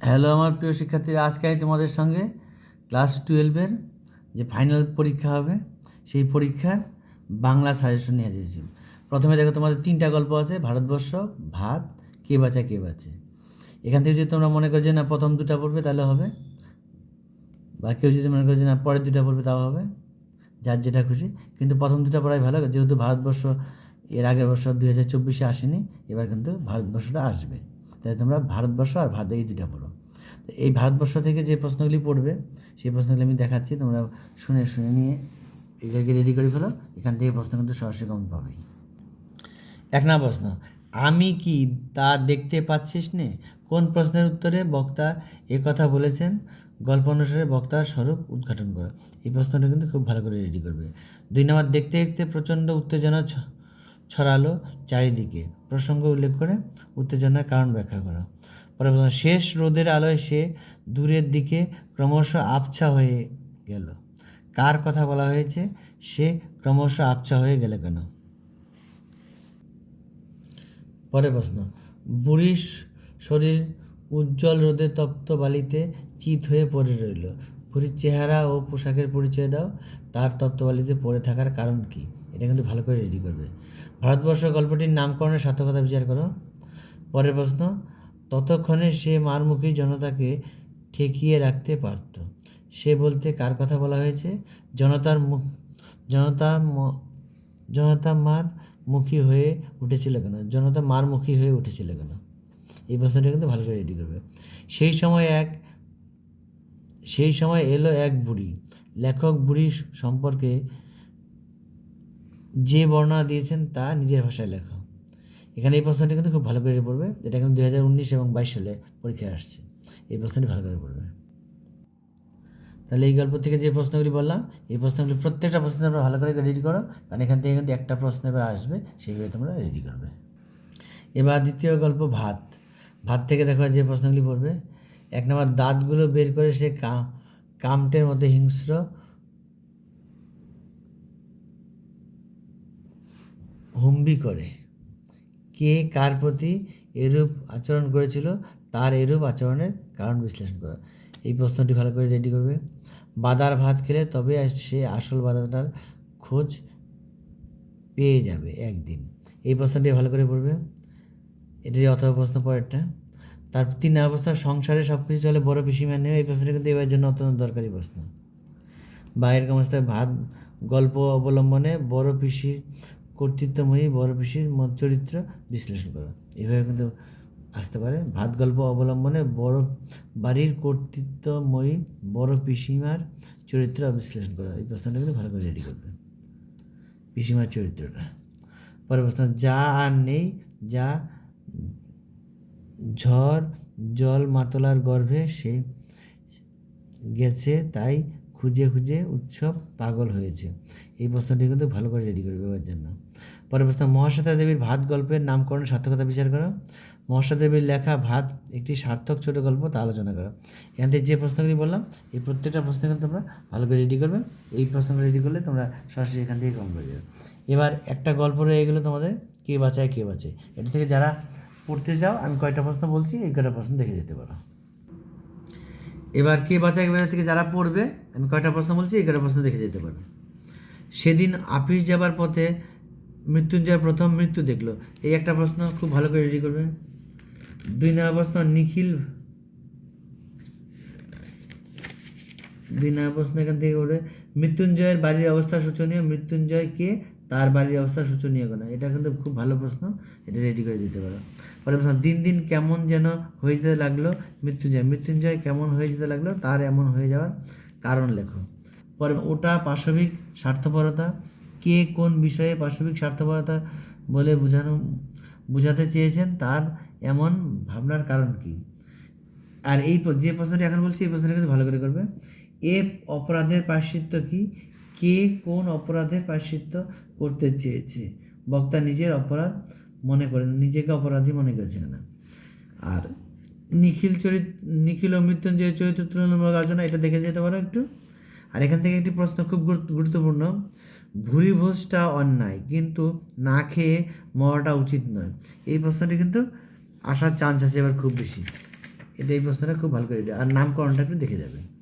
Hello আমার প্রিয় শিক্ষার্থীরা আজকে আমি তোমাদের সঙ্গে ক্লাস টুয়েলভের যে ফাইনাল পরীক্ষা হবে, সেই পরীক্ষার বাংলা সাজেশন নিয়ে এসেছি প্রথমে দেখো তোমাদের তিনটা গল্প আছে, ভারতবর্ষ, ভাত, কে বাঁচা, কে বাঁচে। এখান থেকে যদি তোমরা মনে করো যে না, প্রথম দুটা পড়বে, তাহলে হবে। বা কেউ যদি মনে করো যে না, পরের দুটা পড়বে, তাও হবে। যার যেটা খুশি। কিন্তু প্রথম দুটা পড়াই ভালো, যেহেতু ভারতবর্ষ এর আগের বছর দুই হাজার চব্বিশে আসেনি, এবার কিন্তু ভারতবর্ষটা আসবে। তাই তোমরা ভারতবর্ষ আর ভাত এই দুটা পড়ো। এই ভারতবর্ষ থেকে যে প্রশ্নগুলি পড়বে, সেই প্রশ্নগুলি আমি দেখাচ্ছি, তোমরা শুনে শুনে নিয়ে এগুলোকে রেডি করে ফেলো, এখান থেকে প্রশ্ন কিন্তু সরাসরি কমন পাবেই এক না প্রশ্ন, আমি কি তা দেখতে পাচ্ছিস নে? কোন প্রশ্নের উত্তরে বক্তা এ কথা বলেছেন? গল্প অনুসারে বক্তার স্বরূপ উদ্ঘাটন করো। এই প্রশ্নটা কিন্তু খুব ভালো করে রেডি করবে। দুই নম্বর, দেখতে দেখতে প্রচণ্ড উত্তেজনা ছড়ালো চারিদিকে। প্রসঙ্গ উল্লেখ করে উত্তেজনার কারণ ব্যাখ্যা করা। পরে শেষ রোদের আলোয় সে দূরের দিকে ক্রমশ আবছা হয়ে গেল। কার কথা বলা হয়েছে? সে ক্রমশ আবছা হয়ে গেল কেন? পরের প্রশ্ন, বুড়ির শরীর উজ্জ্বল রোদে তপ্ত বালিতে চিত হয়ে পড়ে রইল। বুড়ির চেহারা ও পোশাকের পরিচয় দাও। তার তপ্ত বালিতে পড়ে থাকার কারণ কি? এটা কিন্তু ভালো করে রেডি করবে। ভারতবর্ষ গল্পটির নামকরণের সার্থকতা বিচার করো। পরের প্রশ্ন, ততক্ষণে সে মারমুখী জনতাকে ঠেকিয়ে রাখতে পারত। সে বলতে কার কথা বলা হয়েছে? জনতার মুখ জনতা জনতা মার মুখী হয়ে উঠেছিল কেন? জনতা মার মুখী হয়ে উঠেছিল কেন? এই প্রশ্নটা কিন্তু ভালো করে রেডি করবে। সেই সময় এক, সেই সময় এলো এক বুড়ি। লেখক বুড়ি সম্পর্কে যে বর্ণনা দিয়েছেন তা নিজের ভাষায় লেখা। এখানে এই প্রশ্নটি কিন্তু খুব ভালো করে পড়বে। এটা কিন্তু দুই হাজার এবং বাইশ সালে পরীক্ষায় আসছে। এই প্রশ্নটি ভালো করে পড়বে। তাহলে এই গল্প থেকে যে প্রশ্নগুলি বললাম, এই প্রশ্নগুলি প্রত্যেকটা প্রশ্ন তোমরা ভালো করে রেডি করো, কারণ এখান থেকে কিন্তু একটা প্রশ্ন এবার আসবে সেইভাবে তোমরা রেডি করবে। এবার দ্বিতীয় গল্প ভাত। ভাত থেকে দেখো যে প্রশ্নগুলি পড়বে। এক নম্বর, দাঁতগুলো বের করে সে কা- কামটের মধ্যে হিংস্র। হুম্বি করে। কে কার প্রতি এরূপ আচরণ করেছিল, তার এরূপ আচরণের কারণ বিশ্লেষণ করা। এই প্রশ্নটি ভালো করে রেডি করবে। বাদার ভাত খেলে তবে সে আসল বাদাটার খোঁজ পেয়ে যাবে একদিন। এই প্রশ্নটি ভালো করে পড়বে। এটারই অথবা প্রশ্ন পরেরটা। তার তিন অবস্থা, সংসারে সব কিছু চলে, বড় পিসিমা নেবে এই প্রশ্নটি কিন্তু এবার জন্য অত্যন্ত দরকারি প্রশ্ন। বা এরকম অবস্থায় ভাত, গল্প অবলম্বনে বড় পিসির কর্তৃত্বময়ী, বড় পিসির চরিত্র বিশ্লেষণ করা। এভাবে কিন্তু আসতে পারে। ভাত, গল্প অবলম্বনে বড় বাড়ির কর্তৃত্বময়ী, বড় পিসিমার চরিত্র বিশ্লেষণ করা। এই প্রশ্নটা কিন্তু ভালো করে রেডি করবে। পিসিমার চরিত্রটা। পরের প্রশ্ন, যা আর নেই, যা ঝড় জল মাতলার গর্ভে সে গেছে, তাই খুঁজে খুঁজে উৎসব পাগল হয়েছে। এই প্রশ্নটি কিন্তু ভালো করে রেডি করে দেওয়ার জন্য। পরের প্রশ্ন, মহাশ্বেতা দেবীর ভাত গল্পের নামকরণ সার্থকতা বিচার করো। মহাশ্বেতা দেবীর লেখা ভাত একটি সার্থক ছোট গল্প, তা আলোচনা করো। এখান থেকে যে প্রশ্নগুলি বললাম, এই প্রত্যেকটা প্রশ্ন কিন্তু তোমরা ভালো করে রেডি করবে। এই প্রশ্নগুলো রেডি করলে তোমরা সরাসরি এখান থেকে কম করে যাবে এবার একটা গল্প রয়ে গেলো তোমাদের, কে বাঁচায়, কে বাঁচে? এটা থেকে যারা পড়তে যাও, আমি কয়টা প্রশ্ন বলছি, এই কয়টা প্রশ্ন দেখে যেতে পারো। এবার কে বাঁচায় বেলা থেকে যারা পড়বে, আমি কয়টা প্রশ্ন বলছি, এই কয়টা প্রশ্ন দেখে যেতে পারো। সেদিন আপিস যাবার পথে মৃত্যুঞ্জয় প্রথম মৃত্যু দেখল। এই একটা প্রশ্ন খুব ভালো করে রেডি করবে। দুই নম্বর প্রশ্ন, নিখিল। দুই নম্বর প্রশ্ন এখান থেকে উঠবে মৃত্যুঞ্জয়ের বাড়ির অবস্থা শোচনীয়। মৃত্যুঞ্জয় কে তার বাড়ির অবস্থা শোচনীয় কেন? এটা কিন্তু খুব ভালো প্রশ্ন, এটা রেডি করে দিতে পারো। পরের প্রশ্ন, দিন দিন কেমন যেন হয়ে যেতে লাগল মৃত্যুঞ্জয়। মৃত্যুঞ্জয় কেমন হয়ে যেতে লাগল? তার এমন হয়ে যাওয়ার কারণ লেখো। পরে ওটা পাশবিক স্বার্থপরতা। কে কোন বিষয়ে পাশবিক স্বার্থপরতা বলে বোঝানো, বোঝাতে চেয়েছেন? তার এমন ভাবনার কারণ কি? আর এই যে প্রশ্নটি এখন বলছি, এই প্রশ্নটা কিন্তু ভালো করে করবে। এ অপরাধের পার্শ্বিত্য কি? কে কোন অপরাধের পার্শ্বিত্য করতে চেয়েছে। বক্তা নিজের অপরাধ মনে করেন, নিজেকে অপরাধী মনে করেছে না। আর নিখিল চরিত, নিখিল ও মৃত্যুঞ্জয় চরিত্র তুলনামূলক আলোচনা, এটা দেখে যেতে পারো একটু। আর এখান থেকে একটি প্রশ্ন খুব গুরুত্ব- গুরুত্বপূর্ণ। ভুরিভোজটা অন্যায়, কিন্তু না খেয়ে মরাটা উচিত নয়। এই প্রশ্নটি কিন্তু আসার চান্স আছে এবার খুব বেশি। এটা এই প্রশ্নটা খুব ভালো করে আর নামকরণটা একটু দেখে যাবে।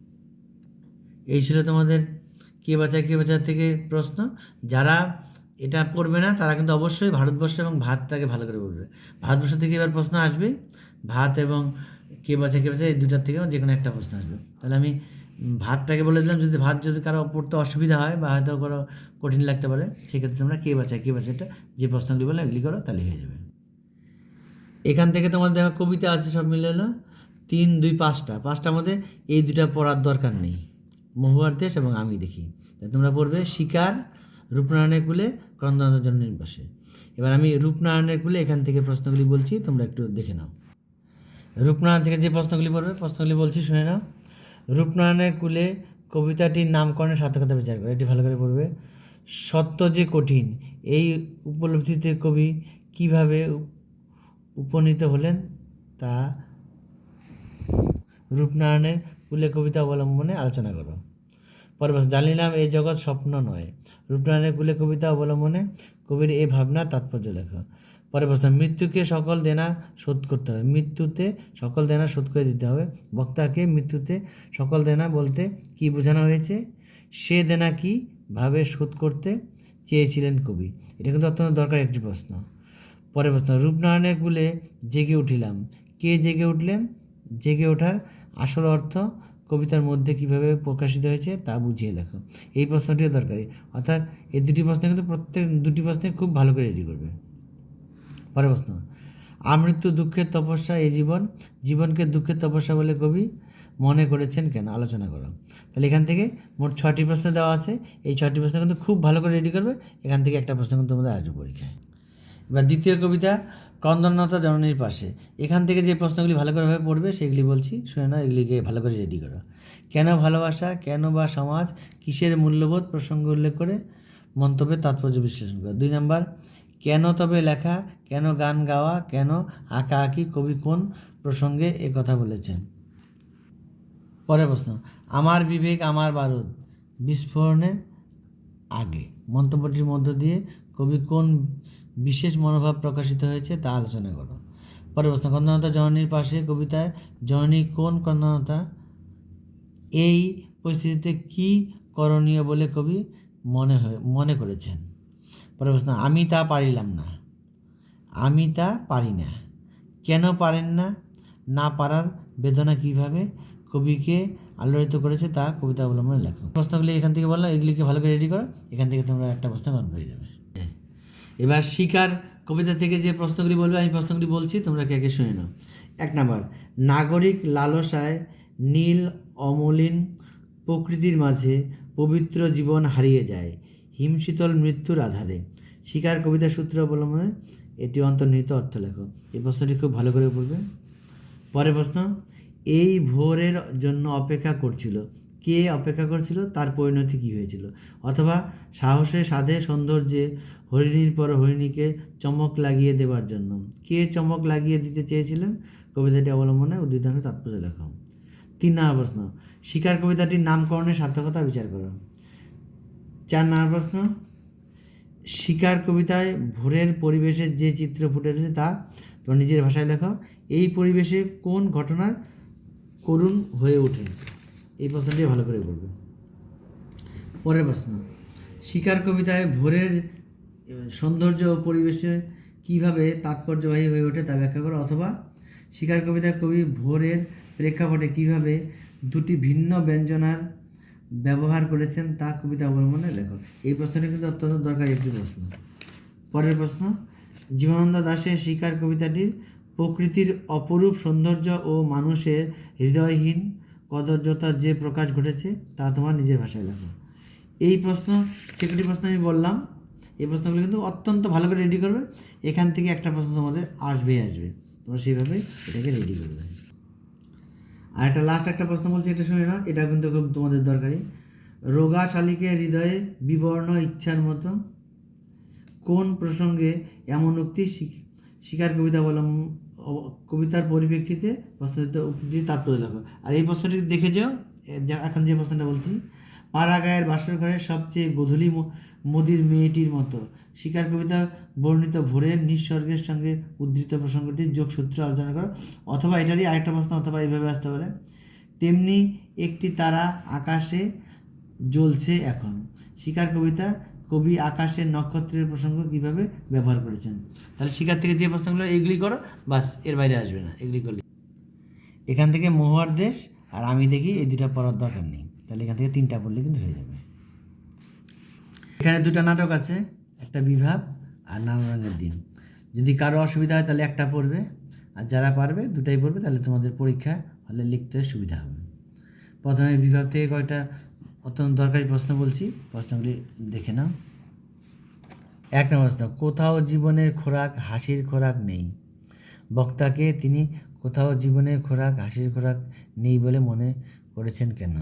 এই ছিল তোমাদের কে বাঁচায়, কে বাঁচার থেকে প্রশ্ন? যারা এটা পড়বে না, তারা কিন্তু অবশ্যই ভারতবর্ষ এবং ভাতটাকে ভালো করে পড়বে ভারতবর্ষ থেকে এবার প্রশ্ন আসবে, ভাত এবং কে বাঁচায় কে বাঁচায়, এই দুটার থেকে যে কোনো একটা প্রশ্ন আসবে। তাহলে আমি ভাতটাকে বলে দিলাম, যদি ভাত যদি কারও পড়তে অসুবিধা হয় বা হয়তো কারও কঠিন লাগতে পারে, সেক্ষেত্রে তোমরা কে বাঁচায় কে বাঁচায় এটা যে প্রশ্নগুলি বলে এগুলি করো, তাহলে হয়ে যাবে। এখান থেকে তোমার দেখো কবিতা আছে সব মিলে এলো তিন, দুই, পাঁচটা। পাঁচটার মধ্যে এই দুটা পড়ার দরকার নেই। মহুয়ার দেশ এবং আমি দেখি। তোমরা পড়বে শিকার, রূপনারায়ণের কুলে ক্রন্দনাথ জন্মের পাশে এবার আমি রূপনারায়ণের কুলে এখান থেকে প্রশ্নগুলি বলছি, তোমরা একটু দেখে নাও। রূপনারায়ণ থেকে যে প্রশ্নগুলি পড়বে, প্রশ্নগুলি বলছি, শুনে নাও। রূপনারায়ণের কুলে কবিতাটির নামকরণের সার্থকতা বিচার করে, এটি ভালো করে পড়বে। সত্য যে কঠিন, এই উপলব্ধিতে কবি কীভাবে উপনীত হলেন তা রূপনারায়ণের কুলে কবিতা অবলম্বনে আলোচনা করো পরে প্রশ্ন, জানিলাম এই জগৎ স্বপ্ন নয়। রূপনারায়ণের কুলে কবিতা অবলম্বনে কবির এই ভাবনার তাৎপর্য লেখো। পরে প্রশ্ন মৃত্যুকে সকল দেনা শোধ করতে হবে। মৃত্যুতে সকল দেনা শোধ করে দিতে হবে। বক্তাকে মৃত্যুতে সকল দেনা বলতে কি বোঝানো হয়েছে? সে দেনা কি ভাবে শোধ করতে চেয়েছিলেন কবি? এটা কিন্তু অত্যন্ত দরকার একটি প্রশ্ন। পরে প্রশ্ন রূপনারায়ণের কুলে জেগে উঠিলাম। কে জেগে উঠলেন? জেগে ওঠার আসল অর্থ কবিতার মধ্যে কীভাবে প্রকাশিত হয়েছে তা বুঝিয়ে লেখো। এই প্রশ্নটিও দরকারি। অর্থাৎ এই দুটি প্রশ্ন কিন্তু প্রত্যেক, দুটি প্রশ্নে খুব ভালো করে রেডি করবে। পরের প্রশ্ন, আমৃত্যু দুঃখের তপস্যা এই জীবন? জীবনকে দুঃখের তপস্যা বলে কবি মনে করেছেন কেন? আলোচনা করো। তাহলে এখান থেকে মোট ছটি প্রশ্ন দেওয়া আছে। এই ছটি প্রশ্ন কিন্তু খুব ভালো করে রেডি করবে। এখান থেকে একটা প্রশ্ন কিন্তু তোমাদের আসবে পরীক্ষায়। এবার দ্বিতীয় কবিতা ক্রন্দনতা জননীর পাশে। এখান থেকে যে প্রশ্নগুলি ভালো করে ভাবে পড়বে, সেগুলি বলছি, শুনে নাও, এগুলিকে ভালো করে রেডি করো। কেন ভালোবাসা, কেন বা সমাজ, কিসের মূল্যবোধ প্রসঙ্গ উল্লেখ করে? মন্তব্যের তাৎপর্য বিশ্লেষণ করো। দুই নাম্বার, কেন তবে লেখা, কেন গান গাওয়া, কেন আঁকা আঁকি, কবি কোন প্রসঙ্গে এ কথা বলেছেন? পরের প্রশ্ন, আমার বিবেক, আমার বারুদ, বিস্ফোরণের আগে, মন্তব্যটির মধ্য দিয়ে কবি কোন বিশেষ মনোভাব প্রকাশিত হয়েছে তা আলোচনা করো পরের প্রশ্ন কন্দনতা জননীর পাশে কবিতায়, জননী, কোন কন্দনতা এই পরিস্থিতিতে কি করণীয় বলে কবি মনে হয়, মনে করেছেন? পরের প্রশ্ন আমি তা পারিলাম না। আমি তা পারি না। কেন পারেন না? না পারার বেদনা কীভাবে? কবিকে আলোড়িত করেছে তা কবিতা অবলম্বনে লেখো। প্রশ্নগুলি এখান থেকে বললাম এগুলিকে ভালো করে রেডি করো, এখান থেকে তোমরা একটা প্রশ্ন কম পেয়ে যাবে। এবার শিকার কবিতা থেকে যে প্রশ্নগুলি বলবে, আমি প্রশ্নগুলি বলছি, তোমরা কে কে শুনে নাও। এক নাম্বার, নাগরিক লালসায় নীল অমলিন প্রকৃতির মাঝে পবিত্র জীবন হারিয়ে যায়, হিমশীতল মৃত্যুর আধারে। শিকার কবিতা সূত্র অবলম্বনে এটি অন্তর্নিহিত অর্থ লেখো। এই প্রশ্নটি খুব ভালো করে বলবে। পরের প্রশ্ন, এই ভোরের জন্য অপেক্ষা করছিল কে অপেক্ষা করছিল, তার পরিণতি কী হয়েছিল? অথবা সাহসে সাধে সৌন্দর্যে হরিণীর পর হরিণীকে চমক লাগিয়ে দেওয়ার জন্য। কে চমক লাগিয়ে দিতে চেয়েছিলেন? কবিতাটি অবলম্বনে উদ্দীর্ঘ তাৎপর্য লেখো। তিন নম্বর প্রশ্ন। শিকার কবিতাটির নামকরণের সার্থকতা বিচার করো। চার নম্বর প্রশ্ন। শিকার কবিতায় ভোরের পরিবেশের যে চিত্র ফুটে উঠেছে তা তোমার নিজের ভাষায় লেখো। এই পরিবেশে কোন ঘটনার করুণ হয়ে ওঠে? এই প্রশ্নটি ভালো করে বলবে পরের প্রশ্ন, শিকার কবিতায় ভোরের সৌন্দর্য ও পরিবেশে কীভাবে তাৎপর্যবাহী হয়ে ওঠে তা ব্যাখ্যা করো, অথবা শিকার কবিতায় কবি ভোরের প্রেক্ষাপটে কীভাবে দুটি ভিন্ন ব্যঞ্জনার ব্যবহার করেছেন তা কবিতা অবলম্বনে লেখক এই প্রশ্নটি কিন্তু অত্যন্ত দরকারি একটি প্রশ্ন। পরের প্রশ্ন, জীবনানন্দ দাশের শিকার কবিতাটির প্রকৃতির অপরূপ সৌন্দর্য ও মানুষের হৃদয়হীন কদর্যতার যে প্রকাশ ঘটেছে, তা তোমার নিজের ভাষায় লেখো এই প্রশ্ন সেগুলি প্রশ্ন আমি বললাম, এই প্রশ্নগুলো কিন্তু অত্যন্ত ভালো করে রেডি করবে। এখান থেকে একটা প্রশ্ন তোমাদের আসবেই আসবে। তোমরা সেইভাবেই এটাকে রেডি করবে। আর একটা লাস্ট একটা প্রশ্ন বলছি, এটা শুনে নাও, এটা কিন্তু খুব তোমাদের দরকারি। রোগা শালিকে হৃদয়ে বিবর্ণ ইচ্ছার মতো কোন প্রসঙ্গে এমন উক্তি শিক- শিকার কবিতা বললাম কবিতার পরিপ্রেক্ষিতে প্রশ্নটিতে উক্তি তাৎপর্য লেখো আর এই প্রশ্নটি দেখে যাও এখন যে প্রশ্নটা বলছি পাড়া গায়ের বাসর ঘরের সবচেয়ে গধূলি মোদির মেয়েটির মতো। শিকার কবিতা বর্ণিত ভোরের নিঃস্বর্গের সঙ্গে উদ্ধৃত প্রসঙ্গটির যোগসূত্র আলোচনা করো। অথবা এটারই আরেকটা প্রশ্ন, অথবা এইভাবে আসতে পারে। তেমনি একটি তারা আকাশে জ্বলছে এখন। শিকার কবিতা কবি আকাশের নক্ষত্রের প্রসঙ্গ কীভাবে ব্যবহার করেছেন? তাহলে শিকার থেকে যে প্রশ্নগুলো এগুলি করো, বাসের বাইরে আসবে না, এগুলি করলে। এখান থেকে মহুয়ার দেশ আর আমি দেখি এই দুটা পড়ার দরকার নেই। তাহলে এখান থেকে তিনটা পড়লে কিন্তু হয়ে যাবে। এখানে দুটো নাটক আছে, একটা বিভাব আর নানা রঙের দিন। যদি কারও অসুবিধা হয় তাহলে একটা পড়বে, আর যারা পারবে দুটাই পড়বে, তাহলে তোমাদের পরীক্ষা হলে লিখতে সুবিধা হবে। প্রথমে বিভাগ থেকে কয়েকটা অত্যন্ত দরকারি প্রশ্ন বলছি। প্রশ্নগুলি দেখে নাও। এক নম্বর প্রশ্ন, কোথাও জীবনের খোরাক, হাসির খোরাক নেই। বক্তাকে তিনি কোথাও জীবনের খোরাক, হাসির খোরাক নেই বলে মনে করেছেন কেন?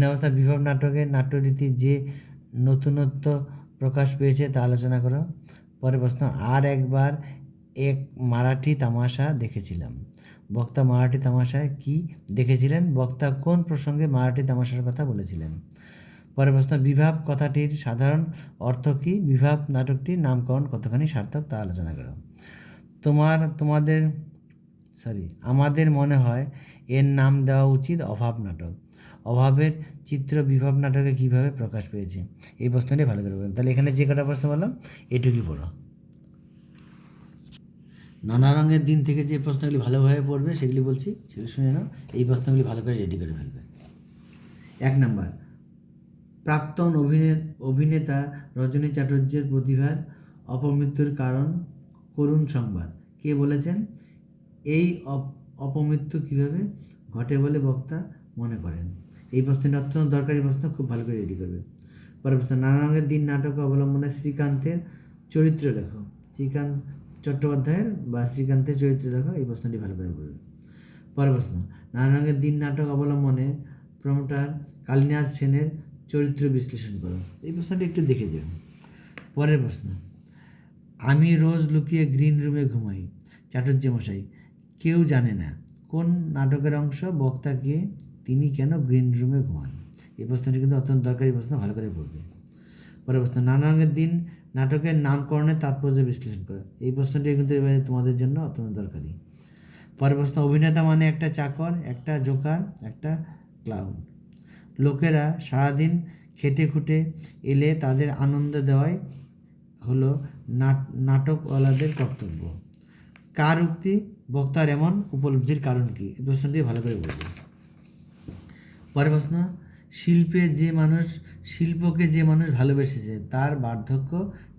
নম্বর প্রশ্ন, বিভব নাটকের নাট্যরীতি যে নতুনত্ব প্রকাশ পেয়েছে তা আলোচনা করো। পরের প্রশ্ন, আর একবার এক মারাঠি তামাশা দেখেছিলাম। বক্তা মারাঠি তামাশায় কি দেখেছিলেন? বক্তা কোন প্রসঙ্গে মারাঠি তামাশার কথা বলেছিলেন? পরের প্রশ্ন, বিভাব কথাটির সাধারণ অর্থ কী? বিভাব নাটকটির নামকরণ কতখানি সার্থক তা আলোচনা করো। তোমার, তোমাদের সরি আমাদের মনে হয় এর নাম দেওয়া উচিত অভাব নাটক। অভাবের চিত্র বিভাব নাটকে কীভাবে প্রকাশ পেয়েছে? এই প্রশ্নটি ভালো করে বলুন তাহলে এখানে যে কটা প্রশ্ন বললাম, এটুকুই পড়ো। নানা রঙের দিন থেকে যে প্রশ্নগুলি ভালোভাবে পড়বে, সেগুলি বলছি, সেগুলি শুনে নাও। এই প্রশ্নগুলি ভালো করে রেডি করে ফেলবে। এক নাম্বার, প্রাক্তন অভিনে- অভিনেতা রজনী চ্যাটার্যের প্রতিভার অপমৃত্যুর কারণ করুণ সংবাদ। কে বলেছেন? এই অপ- অপমৃত্যু কীভাবে ঘটে বলে বক্তা মনে করেন? এই প্রশ্নটি অত্যন্ত দরকারি প্রশ্ন, খুব ভালো করে রেডি করবে। পরের প্রশ্ন, নানা রঙের দিন নাটক অবলম্বনে শ্রীকান্তের চরিত্র লেখো। শ্রীকান্ত চট্টোপাধ্যায়ের বা শ্রীকান্তের চরিত্র লেখো এই প্রশ্নটি ভালো করে বলবে পরের প্রশ্ন নানা রঙের দিন নাটক অবলম্বনে প্রমোটার কালীনাথ সেনের চরিত্র বিশ্লেষণ করো। এই প্রশ্নটি একটু দেখে দেবেন পরের প্রশ্ন, আমি রোজ লুকিয়ে গ্রিন রুমে ঘুমাই চাটুর্য মশাই, কেউ জানে না কোন নাটকের অংশ বক্তা গিয়ে তিনি কেন গ্রিন রুমে ঘুমান। এই প্রশ্নটি কিন্তু অত্যন্ত দরকারি প্রশ্ন, ভালো করে পড়বে পরের প্রশ্ন নানা রঙের দিন নাটকের নামকরণের তাৎপর্য বিশ্লেষণ করো। এই প্রশ্নটি কিন্তু এবারে তোমাদের জন্য অত্যন্ত দরকারি। পরের প্রশ্ন, অভিনেতা মানে একটা চাকর, একটা জোকার, একটা ক্লাউন লোকেরা সারাদিন খেটে খুঁটে এলে তাদের আনন্দ দেওয়াই হলো নাট- নাটকওয়ালাদের কর্তব্য। কার উক্তি, বক্তার এমন উপলব্ধির কারণ কি? এই প্রশ্নটি ভালো করে বলব। পরের প্রশ্ন, শিল্পে যে মানুষ শিল্পকে যে মানুষ ভালোবেসেছে তার বার্ধক্য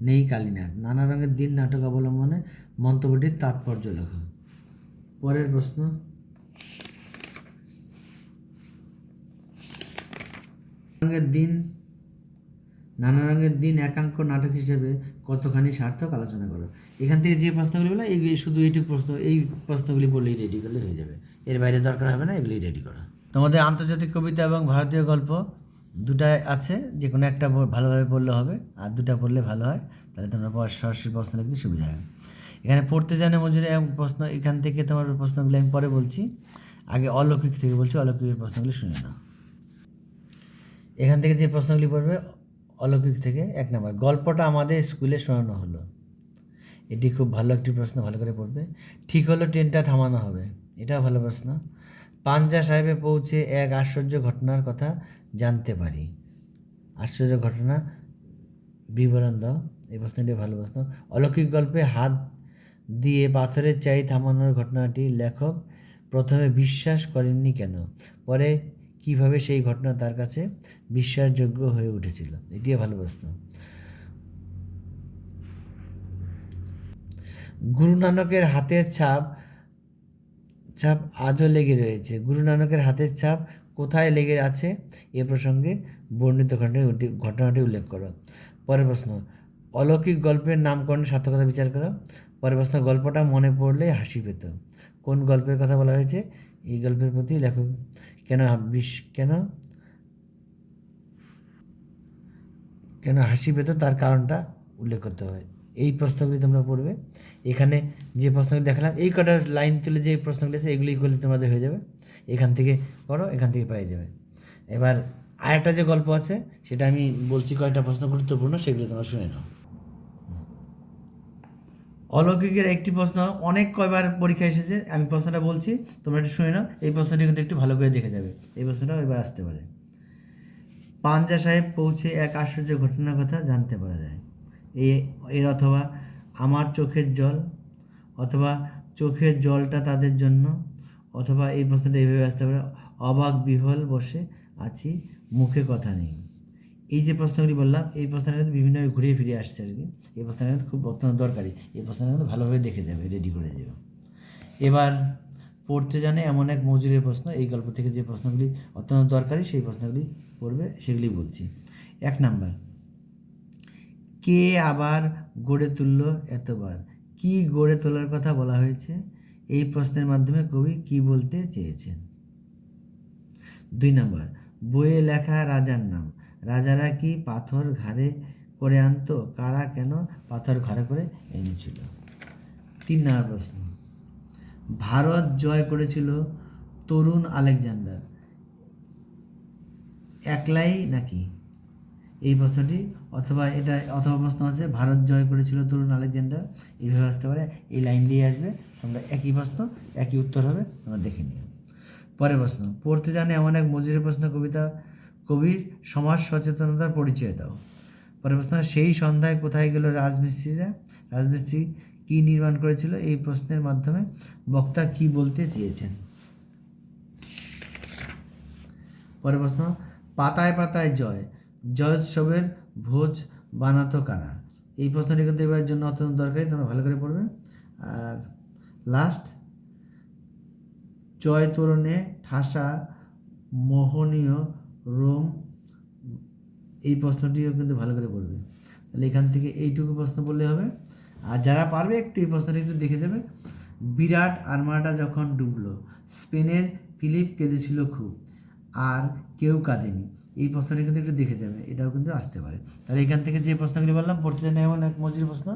নেই কালীনাথ। নানা রঙের দিন নাটক অবলম্বনে মন্তব্যটির তাৎপর্য লেখা। পরের প্রশ্ন। রঙের দিন, নানা রঙের দিন একাঙ্ক নাটক হিসেবে কতখানি সার্থক আলোচনা করো? এখান থেকে যে প্রশ্নগুলি বলে এই শুধু এইটুকু প্রশ্ন, এই প্রশ্নগুলি বললেই রেডি করলে হয়ে যাবে। এর বাইরে দরকার হবে না, এগুলি রেডি করা। তোমাদের আন্তর্জাতিক কবিতা এবং ভারতীয় গল্প দুটাই আছে যে কোনো একটা ভালোভাবে পড়লে হবে, আর দুটা পড়লে ভালো হয়, তাহলে তোমরা সরাসরি প্রশ্ন লিখতে সুবিধা হয় এখানে পড়তে জানে মজুরি এবং প্রশ্ন, এখান থেকে তোমার প্রশ্নগুলি আমি পরে বলছি। আগে অলৌকিক থেকে বলছি অলৌকিকের প্রশ্নগুলি শুনে নাও। এখান থেকে যে প্রশ্নগুলি পড়বে, অলৌকিক থেকে, এক নম্বর, গল্পটা আমাদের স্কুলে শোনানো হলো। এটি খুব ভালো একটি প্রশ্ন, ভালো করে পড়বে। ঠিক হলো, ট্রেনটা থামানো হবে। এটাও ভালো প্রশ্ন। পাঞ্জা সাহেবে পৌঁছে এক আশ্চর্য ঘটনার কথা জানতে পারি। আশ্চর্য ঘটনা, বিবরণ দাও, এই প্রশ্নটি ভালো প্রশ্ন। অলৌকিক গল্পে হাত দিয়ে পাথরের চাই থামানোর ঘটনাটি লেখক প্রথমে বিশ্বাস করেননি কেন? পরে কীভাবে সেই ঘটনা তার কাছে বিশ্বাসযোগ্য হয়ে উঠেছিল? এটিও ভালো প্রশ্ন। গুরু নানকের হাতের ছাপ ছাপ আজও লেগে রয়েছে। গুরু নানকের হাতের ছাপ কোথায় লেগে আছে? এ প্রসঙ্গে বর্ণিত ঘটনাটি ঘটনাটি উল্লেখ করো। পরের প্রশ্ন, অলৌকিক গল্পের নামকরণের সার্থকতা বিচার করো। পরের প্রশ্ন, গল্পটা মনে পড়লে হাসি পেত। কোন গল্পের কথা বলা হয়েছে? এই গল্পের প্রতি লেখক কেন বিশ কেন? কেন হাসি পেত? তার কারণটা উল্লেখ করতে হয় এই প্রশ্নগুলি তোমরা পড়বে। এখানে যে প্রশ্নগুলি দেখালাম, এই কটা লাইন তুলে যে প্রশ্নগুলি আছে, এগুলি করলে তোমাদের হয়ে যাবে। এখান থেকে করো এখান থেকে পেয়ে যাবে। এবার আরেকটা যে গল্প আছে, সেটা আমি বলছি কয়েকটা প্রশ্ন গুরুত্বপূর্ণ, সেগুলো তোমরা শুনে নাও। অলৌকিকের একটি প্রশ্ন, অনেক কয়বার পরীক্ষা এসেছে, আমি প্রশ্নটা বলছি, তোমরা একটু শুনে নাও, এই প্রশ্নটি কিন্তু একটু ভালো করে দেখে যাবে। এই প্রশ্নটাও এবার আসতে পারে। পাঞ্জা সাহেব পৌঁছে এক আশ্চর্য ঘটনার কথা জানতে পারা যায়। এর অথবা আমার চোখের জল, অথবা চোখের জলটা তাদের জন্য, অথবা এই প্রশ্নটা এইভাবে আসতে পারে, অবাক বিহল বসে আছি, মুখে কথা নেই। এই যে প্রশ্নগুলি বললাম, এই প্রশ্নটা কিন্তু বিভিন্নভাবে ঘুরিয়ে ফিরে আসছে আর কি। এই প্রশ্নটা কিন্তু খুব অত্যন্ত দরকারি। এই প্রশ্নটা কিন্তু ভালোভাবে দেখে যাবে রেডি করে যাবে এবার পড়তে জানে এমন এক মজুরের প্রশ্ন, এই গল্প থেকে যে প্রশ্নগুলি অত্যন্ত দরকারি, সেই প্রশ্নগুলি পড়বে, সেগুলি বলছি। এক নাম্বার কে আবার গড়ে তুলল এতবার? কি গড়ে তোলার কথা বলা হয়েছে? এই প্রশ্নের মাধ্যমে কবি কি বলতে চেয়েছেন? দুই নম্বর, বইয়ে লেখা রাজার নাম। রাজারা কি পাথর ঘাড়ে করে আনতো? কারা কেন পাথর ঘাড়ে করে এনেছিল? তিন নম্বর প্রশ্ন, ভারত জয় করেছিল তরুণ আলেকজান্ডার। একলাই নাকি? এই প্রশ্নটি, অথবা এটা, অথবা প্রশ্ন আছে, ভারত জয় করেছিল তরুণ আলেকজান্ডার, এইভাবে আসতে পারে, এই লাইন দিয়ে আসবে, তোমরা একই প্রশ্ন, একই উত্তর হবে, তোমরা দেখে নিও। পরের প্রশ্ন, পড়তে জানে এমন এক মজুরি প্রশ্ন কবিতা, কবির সমাজ সচেতনতার পরিচয় দাও। পরের প্রশ্ন, সেই সন্ধ্যায় কোথায় গেল রাজমিস্ত্রিরা? রাজমিস্ত্রি কি নির্মাণ করেছিল? এই প্রশ্নের মাধ্যমে বক্তা কি বলতে চেয়েছেন? পরের প্রশ্ন, পাতায় পাতায় জয় জয়োৎসবের ভোজ বানাতো কারা? এই প্রশ্নটি কিন্তু এবার জন্য অত্যন্ত দরকারি, তোমরা ভালো করে পড়বে। আর লাস্ট জয় তোরণে ঠাসা মোহনীয় রোম, এই প্রশ্নটিও কিন্তু ভালো করে পড়বে। তাহলে এখান থেকে এইটুকু প্রশ্ন বললে হবে। আর যারা পারবে একটু এই প্রশ্নটি একটু দেখে দেবে। বিরাট আর্মাটা যখন ডুবলো, স্পেনের ফিলিপ কেঁদেছিল খুব। আর কেউ কাঁদেনি। এই প্রশ্নটা কিন্তু একটু দেখে যাবে, এটাও কিন্তু আসতে পারে। তাহলে এখান থেকে যে প্রশ্নগুলি বললাম, পড়তে জানে এমন এক মজুরি প্রশ্ন,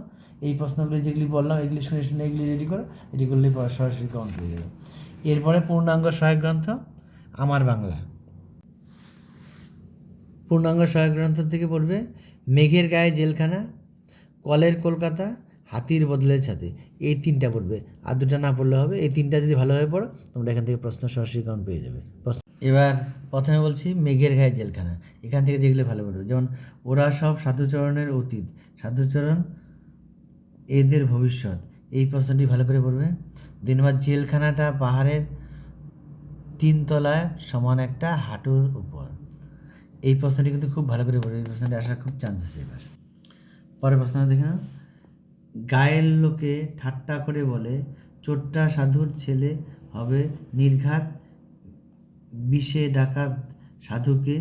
এই প্রশ্নগুলি যেগুলি বললাম, এগুলি শুনে শুনে এগুলি রেডি করো রেডি করলে সরাসরি কাউন্ট হয়ে যাবে। এরপরে পূর্ণাঙ্গ সহায়ক গ্রন্থ, আমার বাংলা। পূর্ণাঙ্গ সহায়ক গ্রন্থ থেকে পড়বে, মেঘের গায়ে জেলখানা, কলের কলকাতা, হাতির বদলে ছাতে এই তিনটা পড়বে। আর দুটো না পড়লে হবে, এই তিনটা যদি ভালোভাবে পড়ো, তোমরা এখান থেকে প্রশ্ন সরাসরি কাউন্ট পেয়ে যাবে। প্রশ্ন এবার প্রথমে বলছি মেঘের গায়ে জেলখানা। এখান থেকে দেখলে ভালো পড়বে যেমন ওরা সব সাধুচরণের অতীত, সাধুচরণ এদের ভবিষ্যৎ। এই প্রশ্নটি ভালো করে পড়বে। দুই নম্বর জেলখানাটা পাহাড়ের তিনতলায় সমান একটা হাঁটুর উপর। এই প্রশ্নটি কিন্তু খুব ভালো করে পড়বে। এই প্রশ্নটি আসার খুব চান্স আছে এবার। পরের প্রশ্ন দেখে না গায়ের লোকে ঠাট্টা করে বলে, চোট্টা সাধুর ছেলে হবে নির্ঘাত বিষে ডাকাত সাধুকে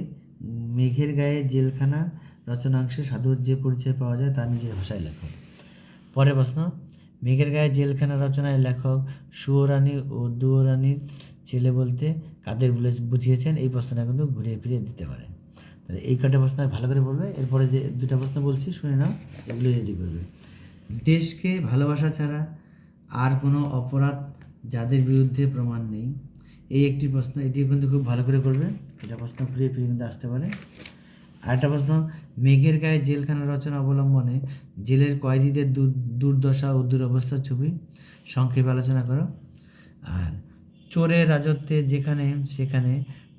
মেঘের গায়ে জেলখানা রচনাংশে সাধুর যে পরিচয় পাওয়া যায় তা নিজের ভাষায় লেখো পরের প্রশ্ন, মেঘের গায়ে জেলখানা রচনায় লেখক সুয়রানী ও দুয়রানীর ছেলে বলতে কাদের বলে বুঝিয়েছেন? এই প্রশ্নটা কিন্তু ঘুরিয়ে ফিরিয়ে দিতে পারে। তাহলে এই কটা প্রশ্ন ভালো করে বলবে এরপরে যে দুটা প্রশ্ন বলছি, শুনে নাও এগুলো রেডি করবে। দেশকে ভালোবাসা ছাড়া আর কোনো অপরাধ যাদের বিরুদ্ধে প্রমাণ নেই এই একটি প্রশ্ন, এটি কিন্তু খুব ভালো করে করবে। এটা প্রশ্ন ঘুরিয়ে ফিরিয়ে কিন্তু আসতে পারে। আরেকটা প্রশ্ন, মেঘের গায়ে জেলখানা রচনা অবলম্বনে জেলের কয়েদিদের দুর্দশা ও দুরবস্থার ছবি সংক্ষেপে আলোচনা করো। আর চোরের রাজত্বে যেখানে সেখানে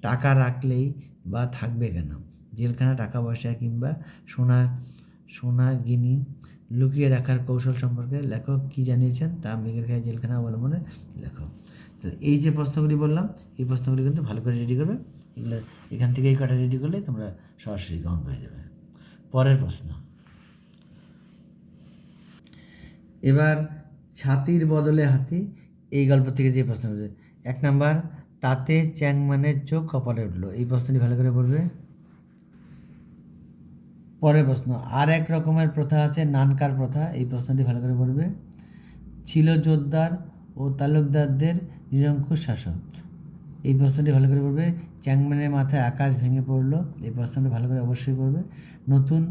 টাকা রাখলেই বা থাকবে কেন? জেলখানা, টাকা পয়সা কিংবা সোনা সোনা গিনি লুকিয়ে রাখার কৌশল সম্পর্কে লেখক কী জানিয়েছেন? তা মেঘের গায়ে জেলখানা অবলম্বনে লেখক তো এই যে প্রশ্নগুলি বললাম, এই প্রশ্নগুলি কিন্তু ভালো করে রেডি করবে। এগুলো এখান থেকে এই কটা রেডি করলে তোমরা সরাসরি গ্রহণ হয়ে যাবে। পরের প্রশ্ন। এবার ছাতির বদলে হাতি, এই গল্প থেকে যে প্রশ্ন উঠেছে এক নাম্বার, তাতে চ্যাংমানের চোখ কপালে উঠল। এই প্রশ্নটি ভালো করে পড়বে। পরের প্রশ্ন, আর এক রকমের প্রথা আছে, নানকার প্রথা। এই প্রশ্নটি ভালো করে পড়বে। ছিল জোরদার ও তালুকদারদের নিরঙ্কুশ শাসন। এই প্রশ্নটি ভালো করে পড়বে। চ্যাংম্যানের মাথায় আকাশ ভেঙে পড়ল। এই প্রশ্নটি ভালো করে অবশ্যই পড়বে। নতুন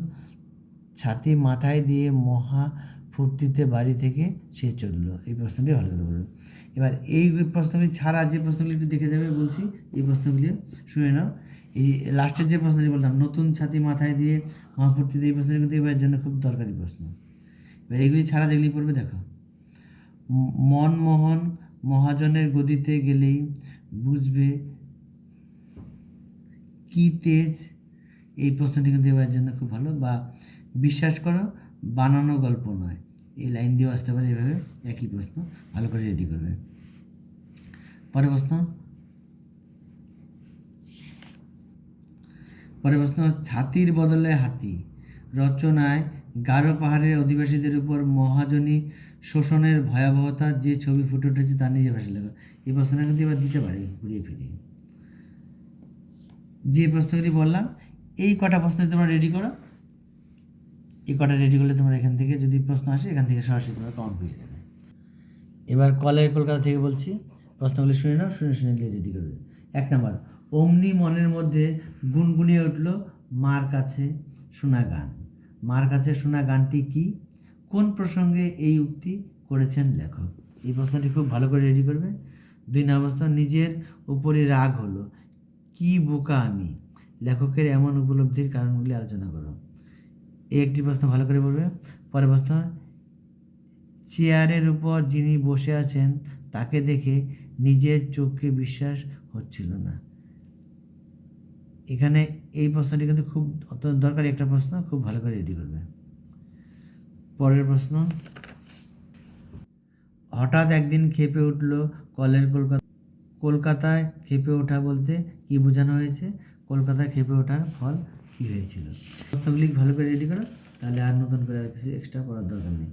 ছাতি মাথায় দিয়ে মহা ফুর্তিতে বাড়ি থেকে সে চলল। এই প্রশ্নটি ভালো করে পড়বে। এবার এই প্রশ্নগুলি ছাড়া যে প্রশ্নগুলি একটু দেখে যাবে বলছি, এই প্রশ্নগুলি শুনে নাও। এই লাস্টের যে প্রশ্নটি বললাম, নতুন ছাতি মাথায় দিয়ে মহাফূর্তিতে এই প্রশ্নটি কিন্তু এবার জন্য খুব দরকারি প্রশ্ন। এবার এগুলি ছাড়া যেগুলি পড়বে, দেখো। মনমোহন মহাজনের গদিতে গেলেই বুঝবে কি তেজ? এই প্রশ্নটি কিন্তু এবার জন্য খুব ভালো। বা বিশ্বাস করো, বানানো গল্প নয়। এই লাইন দিয়েও আসতে পারে এভাবে একই প্রশ্ন। ভালো করে রেডি করবে। পরের প্রশ্ন। পরের প্রশ্ন, ছাতির বদলে হাতি। রচনায় গারো পাহাড়ের অধিবাসীদের উপর মহাজনী শোষণের ভয়াবহতা যে ছবি ফুটে উঠেছে তা নিজে ভাষা লেখা এই প্রশ্নটা কিন্তু এবার দিতে পারে, ঘুরিয়ে ফিরিয়ে। যে প্রশ্নগুলি বললাম, এই কটা প্রশ্ন তোমরা রেডি করো। এই কটা রেডি করলে তোমরা এখান থেকে যদি প্রশ্ন আসে, এখান থেকে সরাসরি তোমরা কাউন্ট পেয়ে যাবে। এবার কলেজ কলকাতা থেকে বলছি, প্রশ্নগুলি শুনে নাও, শুনে শুনে গিয়ে রেডি করবে। এক নম্বর, অমনি মনের মধ্যে গুনগুনিয়ে উঠল মার কাছে শোনা গান। মার কাছে শোনা গানটি কি? কোন প্রসঙ্গে এই উক্তি করেছেন লেখক? এই প্রশ্নটি খুব ভালো করে রেডি করবে। দুই নম্বর নিজের উপরে রাগ হলো। কি বোকা আমি? লেখকের এমন উপলব্ধির কারণগুলি আলোচনা করো। এই একটি প্রশ্ন ভালো করে বলবে পরের প্রশ্ন, চেয়ারের উপর যিনি বসে আছেন, তাকে দেখে নিজের চোখকে বিশ্বাস হচ্ছিল না। এখানে এই প্রশ্নটি কিন্তু খুব অত্যন্ত দরকারি একটা প্রশ্ন, খুব ভালো করে রেডি করবে। পরের প্রশ্ন, হঠাৎ একদিন খেপে উঠল কলের কলকাতা, কলকাতায় খেপে ওঠা বলতে কি বোঝানো হয়েছে? কলকাতায় খেপে ওঠার ফল কী হয়েছিল? প্রশ্নগুলি ভালো করে রেডি করো, তাহলে আর নতুন করে আর কিছু এক্সট্রা করার দরকার নেই।